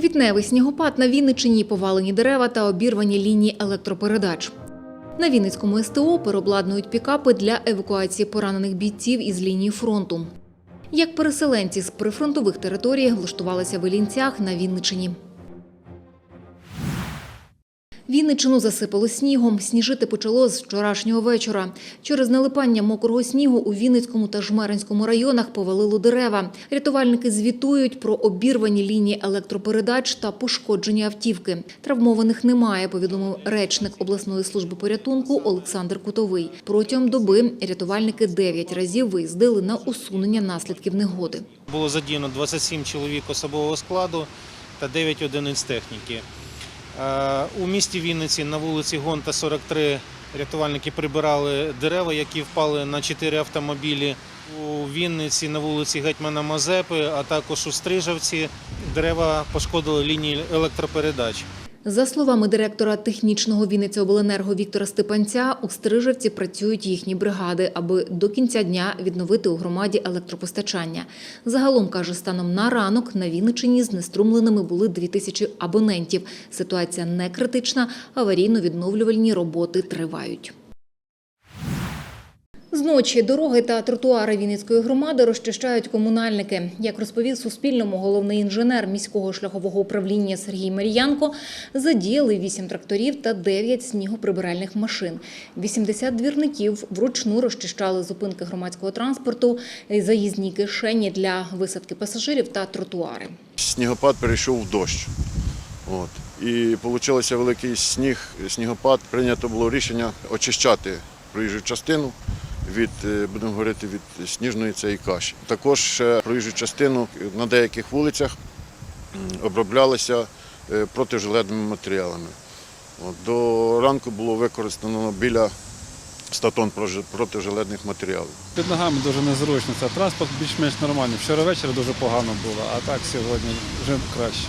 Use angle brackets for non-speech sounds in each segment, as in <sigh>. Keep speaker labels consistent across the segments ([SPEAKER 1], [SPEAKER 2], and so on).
[SPEAKER 1] Квітневий снігопад на Вінниччині, повалені дерева та обірвані лінії електропередач. На Вінницькому СТО переобладнують пікапи для евакуації поранених бійців із лінії фронту. Як переселенці з прифронтових територій влаштувалися в Ілінцях на Вінниччині. Вінниччину засипало снігом. Сніжити почало з вчорашнього вечора. Через налипання мокрого снігу у Вінницькому та Жмеринському районах повалило дерева. Рятувальники звітують про обірвані лінії електропередач та пошкоджені автівки. Травмованих немає, повідомив речник обласної служби порятунку Олександр Кутовий. Протягом доби рятувальники 9 разів виїздили на усунення наслідків негоди.
[SPEAKER 2] Було задіяно 27 чоловік особового складу та 9 одиниць техніки. Е, У місті Вінниці на вулиці Гонта 43 рятувальники прибирали дерева, які впали на 4 автомобілі. У Вінниці на вулиці Гетьмана Мазепи, а також у Стрижавці дерева пошкодили лінії електропередач.
[SPEAKER 1] За словами директора технічного Вінницяобленерго Віктора Степанця, у Стрижевці працюють їхні бригади, аби до кінця дня відновити у громаді електропостачання. Загалом, каже, станом на ранок на Вінниччині знеструмленими були 2000 абонентів. Ситуація не критична, аварійно-відновлювальні роботи тривають. Зночі дороги та тротуари Вінницької громади розчищають комунальники. Як розповів Суспільному головний інженер міського шляхового управління Сергій Мар'янко, задіяли 8 тракторів та 9 снігоприбиральних машин. 80 двірників вручну розчищали зупинки громадського транспорту, заїзні кишені для висадки пасажирів та тротуари.
[SPEAKER 3] Снігопад перейшов в дощ. От. І вийшло великий сніг, снігопад. Прийнято було рішення очищати проїжджу частину від, е, будемо говорити, від сніжної цієї каші. Також проїжджу частину на деяких вулицях оброблялися е, протижилетними матеріалами. До ранку було використано біля 100 тонн протижилетних матеріалів.
[SPEAKER 4] Під ногами дуже незручно. Це транспорт більш-менш нормальний. Вчора ввечері дуже погано було, а так сьогодні вже краще.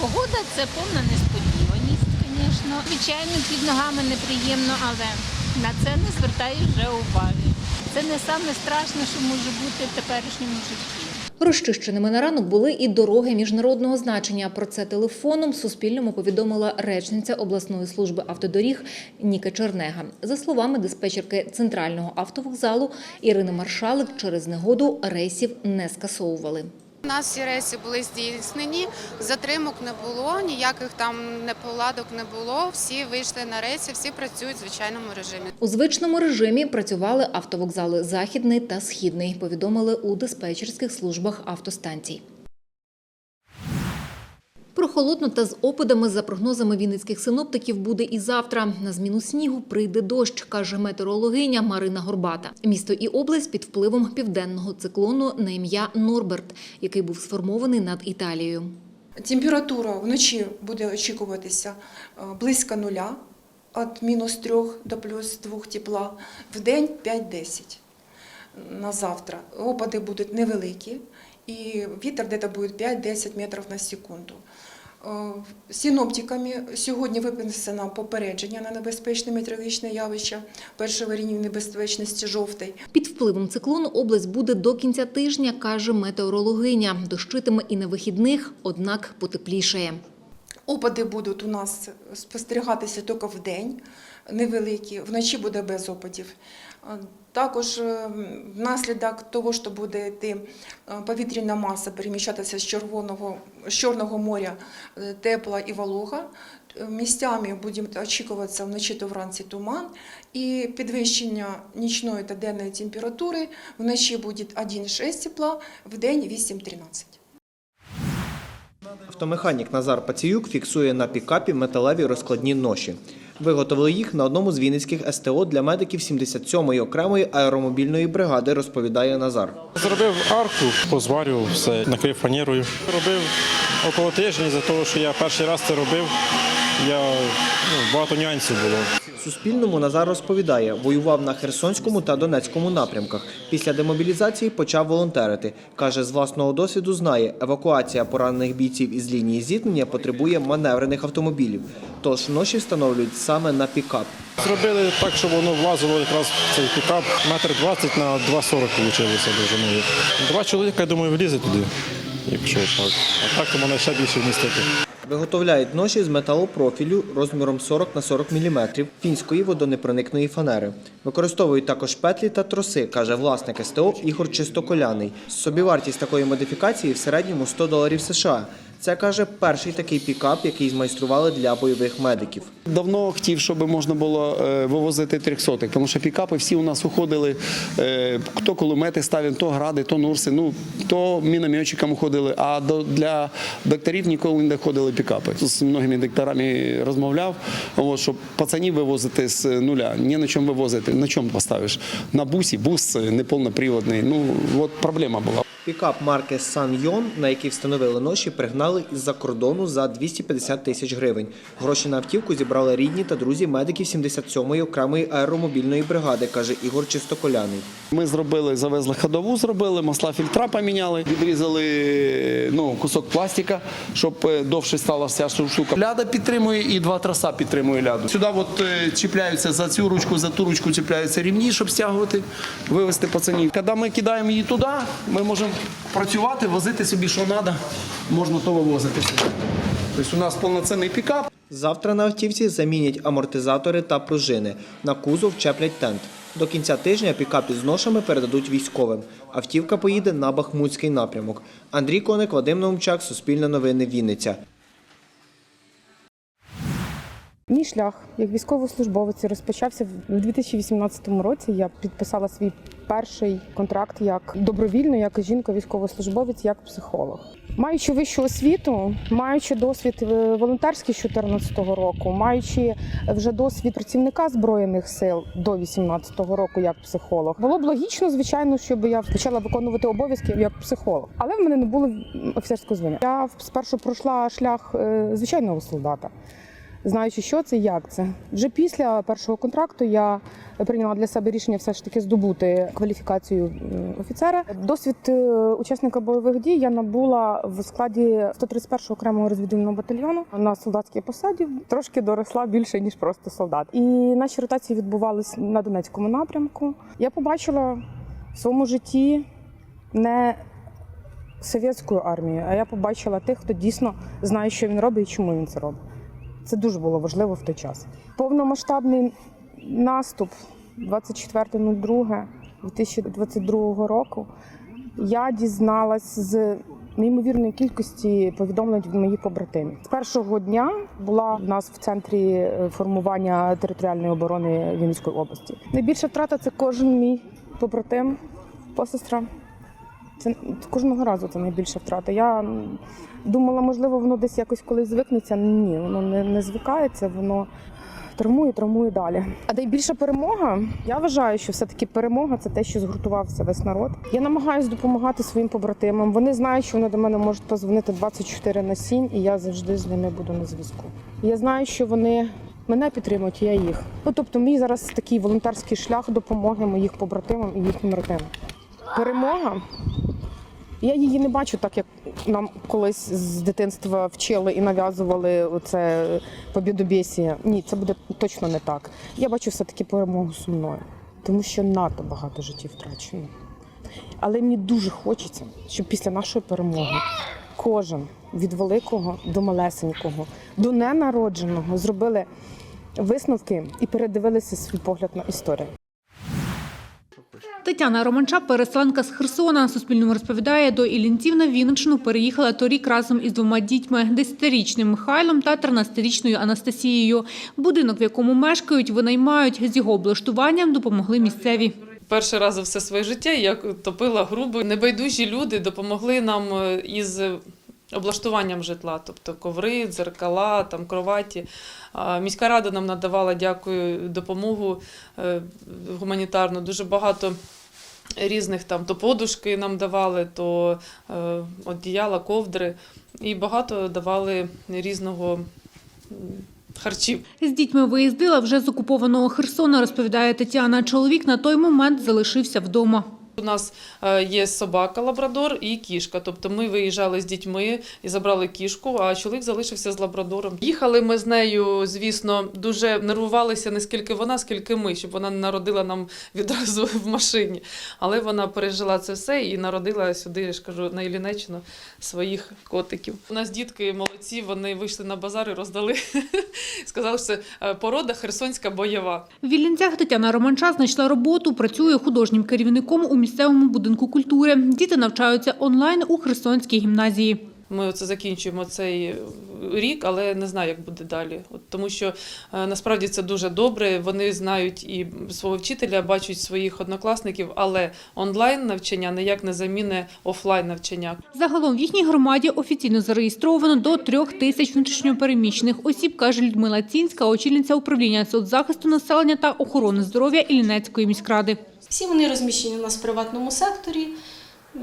[SPEAKER 5] Погода це повна несподіваність, звісно. Звичайно, під ногами неприємно, але на це не звертаю вже уваги. Це не саме страшне, що може бути в теперішньому житті.
[SPEAKER 1] Розчищеними на ранок були і дороги міжнародного значення. Про це телефоном Суспільному повідомила речниця обласної служби автодоріг Ніка Чернега. За словами диспетчерки центрального автовокзалу Ірини Маршалик, через негоду рейсів не скасовували.
[SPEAKER 6] У нас всі рейси були здійснені, затримок не було, ніяких там неполадок не було. Всі вийшли на рейси, всі працюють в звичайному режимі.
[SPEAKER 1] У звичному режимі працювали автовокзали Західний та Східний, повідомили у диспетчерських службах автостанцій. Прохолодно та з опадами за прогнозами вінницьких синоптиків буде і завтра. На зміну снігу прийде дощ, каже метеорологиня Марина Горбата. Місто і область під впливом південного циклону на ім'я Норберт, який був сформований над Італією.
[SPEAKER 7] Температура вночі буде очікуватися е, близько нуля, від мінус 3 до плюс 2 тепла, в день 5-10 на завтра. Опади будуть невеликі, і вітер десь буде 5-10 метрів на секунду. Е, Синоптиками сьогодні виписано попередження на небезпечне метеорологічне явище першого рівня небезпечності жовтий.
[SPEAKER 1] Під впливом циклону область буде до кінця тижня, каже метеорологиня. Дощитиме і на вихідних, однак потеплішає.
[SPEAKER 7] Опади будуть у нас спостерігатися тільки в день, невеликі, вночі буде без опадів. Також е, внаслідок того, що буде йти е, повітряна маса переміщатися з Червоного, з Чорного моря е, тепла і волога, місцями буде очікуватися вночі та вранці туман і підвищення нічної та денної температури. Вночі буде 1,6 тепла, в день 8,13.
[SPEAKER 8] Автомеханік Назар Паціюк фіксує на пікапі металеві розкладні ноші. Виготовили їх на одному з вінницьких СТО для медиків 77-ї окремої аеромобільної бригади, розповідає Назар.
[SPEAKER 9] Зробив арку, позварював все, накрив фанерою. Робив около тижня, за того, що я перший раз це робив, я, ну, багато нюансів було.
[SPEAKER 8] Суспільному Назар розповідає, воював на Херсонському та Донецькому напрямках. Після демобілізації почав волонтерити. Каже, з власного досвіду знає, евакуація поранених бійців із лінії зіткнення потребує маневрених автомобілів. Тож ноші встановлюють саме на пікап.
[SPEAKER 9] Зробили так, щоб воно влазило якраз в цей пікап метр 20 на 2,40 вийшло довжиною. Два чоловіка, я думаю, влізе туди, якщо так. А так то мене ще більше вмістити.
[SPEAKER 8] Виготовляють ноші з металопрофілю розміром 40 на 40 мм фінської водонепроникної фанери. Використовують також петлі та троси, каже власник СТО Ігор Чистоколяний. Собівартість такої модифікації в середньому 100 доларів США. Це каже перший такий пікап, який змайстрували для бойових медиків.
[SPEAKER 10] Давно хотів, щоб можна було е, вивозити трьохсотих, тому що пікапи всі у нас уходили. е, Хто кулемети ставив, то гради, то нурси, ну то мінометчикам уходили. А до для докторів ніколи не ходили пікапи. З многими докторами розмовляв, от, щоб пацанів вивозити з нуля. Ні на чому вивозити. На чому поставиш? На бусі, бус е, неповноприводний. Ну от проблема була.
[SPEAKER 8] Пікап марки Сан-Йон, на який встановили ноші, пригнали із-за кордону за 250 тисяч гривень. Гроші на автівку зібрали рідні та друзі медиків 77-ї окремої аеромобільної бригади, каже Ігор Чистоколяний.
[SPEAKER 10] Ми зробили, завезли ходову, зробили, масла фільтра поміняли, відрізали ну, кусок пластика, щоб е, довше стала вся штука. Ляда підтримує і два троса підтримує ляду. Сюди от е, чіпляються за цю ручку, за ту ручку чіпляються рівні, щоб стягувати, вивезти пацанів. Коли ми кидаємо її туди, ми можемо працювати, возити собі, що треба, можна то вивозити. Тобто у нас повноцінний пікап.
[SPEAKER 8] Завтра на автівці замінять амортизатори та пружини. На кузов чеплять тент. До кінця тижня пікап із ношами передадуть військовим. Автівка поїде на Бахмутський напрямок. Андрій Коник, Вадим Наумчак, Суспільне новини, Вінниця.
[SPEAKER 11] Мій шлях як військовослужбовець розпочався в 2018 році. Я підписала свій перший контракт як добровільно, як жінка-військовослужбовець, як психолог. Маючи вищу освіту, маючи досвід е, волонтерський з 2014 року, маючи вже досвід працівника збройних сил до 2018 року як психолог, було б логічно, звичайно, щоб я почала виконувати обов'язки як психолог. Але в мене не було офіцерського звання. Я спершу пройшла шлях е, звичайного солдата знаючи, що це, як це. Вже після першого контракту я прийняла для себе рішення все ж таки здобути кваліфікацію офіцера. Досвід е, учасника бойових дій я набула в складі 131-го окремого розвідувального батальйону на солдатській посаді. Трошки доросла більше ніж просто солдат. І наші ротації відбувалися на Донецькому напрямку. Я побачила в своєму житті не совєтську армію, а я побачила тих, хто дійсно знає, що він робить і чому він це робить. Це дуже було важливо в той час. Повномасштабний наступ 24.02.2022 року я дізналась з неймовірної кількості повідомлень від моїх побратимів. З першого дня була в нас в центрі е, формування територіальної оборони Вінницької області. Найбільша втрата це кожен мій побратим, посестра. Це кожного разу це найбільша втрата. Я думала, можливо, воно десь якось колись звикнеться. Ні, воно не, не звикається, воно травмує, травмує далі. А найбільша перемога, я вважаю, що все-таки перемога це те, що згуртувався весь народ. Я намагаюся допомагати своїм побратимам. Вони знають, що вони до мене можуть позвонити 24 на 7, і я завжди з ними буду на зв'язку. Я знаю, що вони. Мене підтримують, я їх. Ну тобто, мій зараз такий волонтерський шлях допомоги моїх побратимам і їхнім родинам. Перемога я її не бачу так, як нам колись з дитинства вчили і нав'язували оце побідобєсія. Ні, це буде точно не так. Я бачу все-таки перемогу сумною, тому що надто багато життів втрачено. Але мені дуже хочеться, щоб після нашої перемоги кожен від великого до малесенького, до ненародженого зробили висновки і передивилися свій погляд на історію.
[SPEAKER 12] Тетяна Романчак, переселенка з Херсона, Суспільному розповідає, до Іллінців на Вінниччину переїхала торік разом із двома дітьми – 10-річним Михайлом та 13-річною Анастасією. Будинок, в якому мешкають, винаймають. З його облаштуванням допомогли місцеві.
[SPEAKER 13] Перший раз за все своє життя я топила грубо. Небайдужі люди допомогли нам е, із облаштуванням житла, тобто коври, дзеркала, там кроваті. Міська рада нам надавала, дякую, допомогу е, гуманітарну. Дуже багато різних там то подушки нам давали, то е, одіяла, ковдри, і багато давали різного харчів.
[SPEAKER 12] З дітьми виїздила вже з окупованого Херсона, розповідає Тетяна. Чоловік на той момент залишився вдома.
[SPEAKER 13] У нас е, є собака лабрадор і кішка. Тобто ми виїжджали з дітьми і забрали кішку, а чоловік залишився з лабрадором. Їхали ми з нею, звісно, дуже нервувалися не скільки вона, скільки ми, щоб вона не народила нам відразу в машині. Але вона пережила це все і народила сюди, я ж кажу, на Іллінеччину своїх котиків. У нас дітки молодці, вони вийшли на базар і роздали. <laughs> Сказали, що це е, порода херсонська бойова.
[SPEAKER 12] В Віллінцях Тетяна Романча знайшла роботу, працює художнім керівником у місцевому будинку культури. Діти навчаються онлайн у Херсонській гімназії.
[SPEAKER 13] Ми оце закінчуємо цей рік, але не знаю, як буде далі. От тому що е, насправді це дуже добре. Вони знають і свого вчителя, бачать своїх однокласників, але онлайн навчання ніяк не заміни офлайн навчання.
[SPEAKER 12] Загалом в їхній громаді офіційно зареєстровано до трьох тисяч внутрішньопереміщених осіб, каже Людмила Цінська, очільниця управління соцзахисту населення та охорони здоров'я Іллінецької міськради.
[SPEAKER 14] Всі вони розміщені у нас в приватному секторі.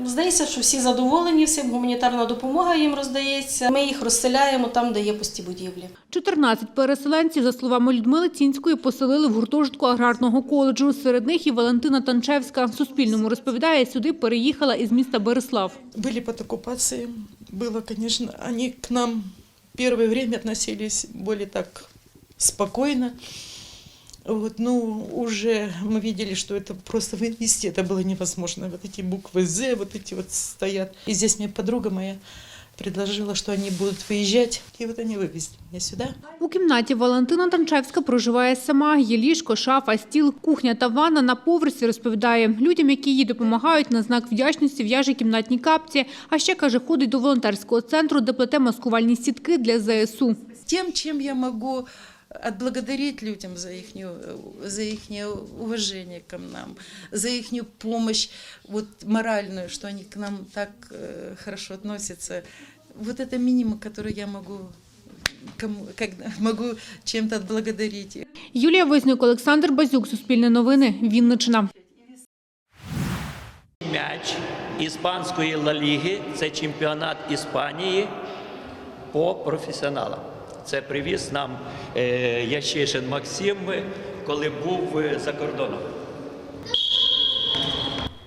[SPEAKER 14] Здається, що всі задоволені всім, гуманітарна допомога їм роздається. Ми їх розселяємо там, де є пусті будівлі.
[SPEAKER 12] 14 переселенців, за словами Людмили Цінської, поселили в гуртожитку аграрного коледжу. Серед них і Валентина Танчевська. Суспільному розповідає, сюди переїхала із міста Береслав.
[SPEAKER 15] Были под оккупацией. Было, конечно, они к нам первое время относились более так спокойно. Вот, ну, уже мы видели, что это просто вывести, это было невозможно. Вот эти буквы «З», вот эти вот стоят. И здесь мне подруга моя предложила, что они будут выезжать. И вот они вывезли меня сюда.
[SPEAKER 12] У кімнаті Валентина Танчевська проживає сама. Є ліжко, шафа, стіл, кухня та ванна на поверсі, розповідає. Людям, які їй допомагають, на знак вдячності в'яже кімнатні капці. А ще, каже, ходить до волонтерського центру, де плете маскувальні сітки для ЗСУ.
[SPEAKER 15] Тем, чем я могу отблагодарить людям за их, за их уважение к нам, за их помощь вот, моральную, что они к нам так э, хорошо относятся. Вот это минимум, который я могу, кому, как, могу чем-то отблагодарить.
[SPEAKER 12] Юлія Вознюк, Олександр Базюк, Суспільне новини, Вінниччина.
[SPEAKER 16] М'яч іспанської Ла Ліги це чемпіонат Іспанії по професіоналам. Це привіз нам е, Ящишин Максим, коли був е, за кордоном.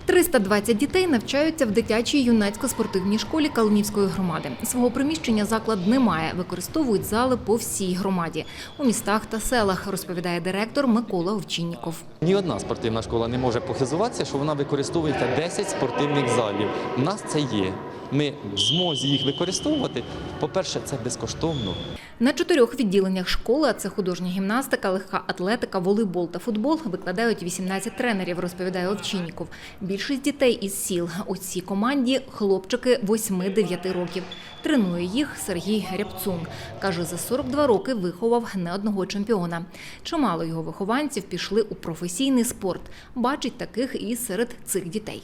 [SPEAKER 1] 320 дітей навчаються в дитячій юнацько-спортивній школі Калинівської громади. Свого приміщення заклад не має, використовують зали по всій громаді у містах та селах, розповідає директор Микола Овчинніков.
[SPEAKER 17] Ні одна спортивна школа не може похизуватися, що вона використовує 10 спортивних залів. У нас це є. Ми в змозі їх використовувати. По-перше, це безкоштовно.
[SPEAKER 1] На чотирьох відділеннях школи, а це художня гімнастика, легка атлетика, волейбол та футбол, викладають 18 тренерів, розповідає Овчинніков. Більшість дітей із сіл. У цій команді хлопчики 8-9 років. Тренує їх Сергій Рябцун. Каже, за 42 роки виховав не одного чемпіона. Чимало його вихованців пішли у професійний спорт. Бачить таких і серед цих дітей.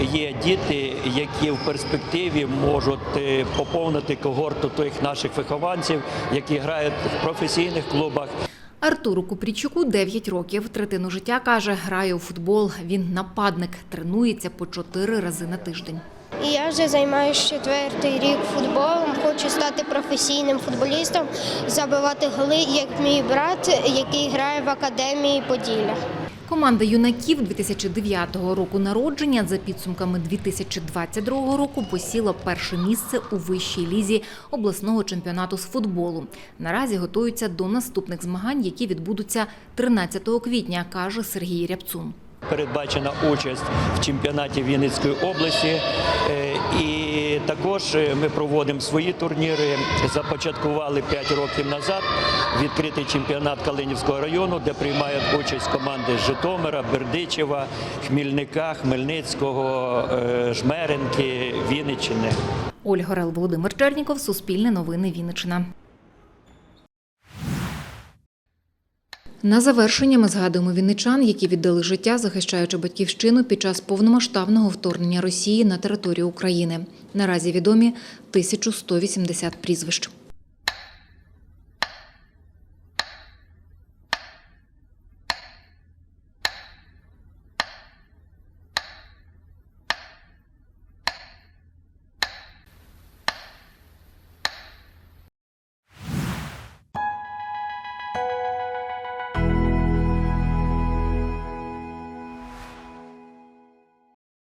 [SPEAKER 16] Є діти, які в перспективі можуть е, поповнити когорту тих наших вихованців, які грають в професійних клубах.
[SPEAKER 1] Артуру Купрічуку 9 років. Третину життя каже, грає у футбол. Він нападник, тренується по 4 рази на тиждень.
[SPEAKER 18] І я вже займаюся четвертий рік футболом. Хочу стати професійним футболістом, забивати голи, як мій брат, який грає в академії Поділля.
[SPEAKER 1] Команда юнаків 2009 року народження за підсумками 2022 року посіла перше місце у вищій лізі обласного чемпіонату з футболу. Наразі готуються до наступних змагань, які відбудуться 13 квітня, каже Сергій Рябцун.
[SPEAKER 16] Передбачена участь в чемпіонаті Вінницької області. Е, Також е, ми проводимо свої турніри. Започаткували 5 років назад відкритий чемпіонат Калинівського району, де приймають участь команди Житомира, Бердичева, Хмільника, Хмельницького, е, Жмеренки, Вінниччини.
[SPEAKER 1] Ольга Рел, Володимир Черніков, Суспільне новини Вінниччина. На завершення ми згадуємо вінничан, які віддали життя, захищаючи батьківщину під час повномасштабного вторгнення Росії на територію України. Наразі відомі 1180 прізвищ.